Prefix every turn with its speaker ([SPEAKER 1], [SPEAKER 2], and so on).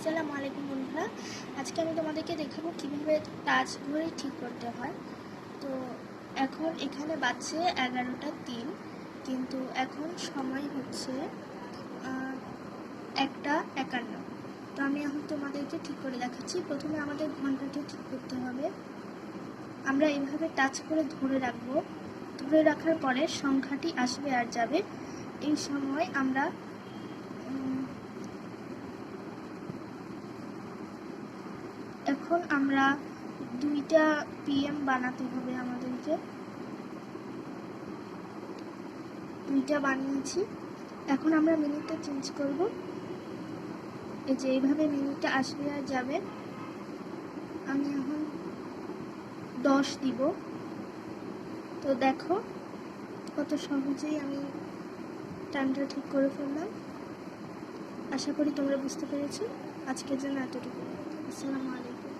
[SPEAKER 1] আসসালামু আলাইকুম বন্ধুরা। আজকে আমি তোমাদেরকে দেখাবো কীভাবে টাচ ঘড়ি ঠিক করতে হয়। তো এখন এখানে বাজছে এগারোটা তিন, কিন্তু এখন সময় হচ্ছে একটা একান্ন। তো আমি এখন তোমাদেরকে ঠিক করে দেখাচ্ছি। প্রথমে আমাদের ঘন্টাটি ঠিক করতে হবে। আমরা এইভাবে টাচ করে ধরে রাখব। ধরে রাখার পরে সংখ্যাটি আসবে আর যাবে। এই সময় আমরা এখন আমরা দুইটা পিএম বানাতে হবে আমাদেরকে। দুইটা বানিয়েছি। এখন আমরা মিনিটটা চেঞ্জ করব। এই যে এইভাবে মিনিটটা আসবে আর যাবে। আমি এখন দশ দিব। তো দেখো কত সহজেই আমি টাইমটা ঠিক করে ফেললাম। আশা করি তোমরা বুঝতে পেরেছ। আজকের জন্য এতটুকু আসসালামু আলাইকুম।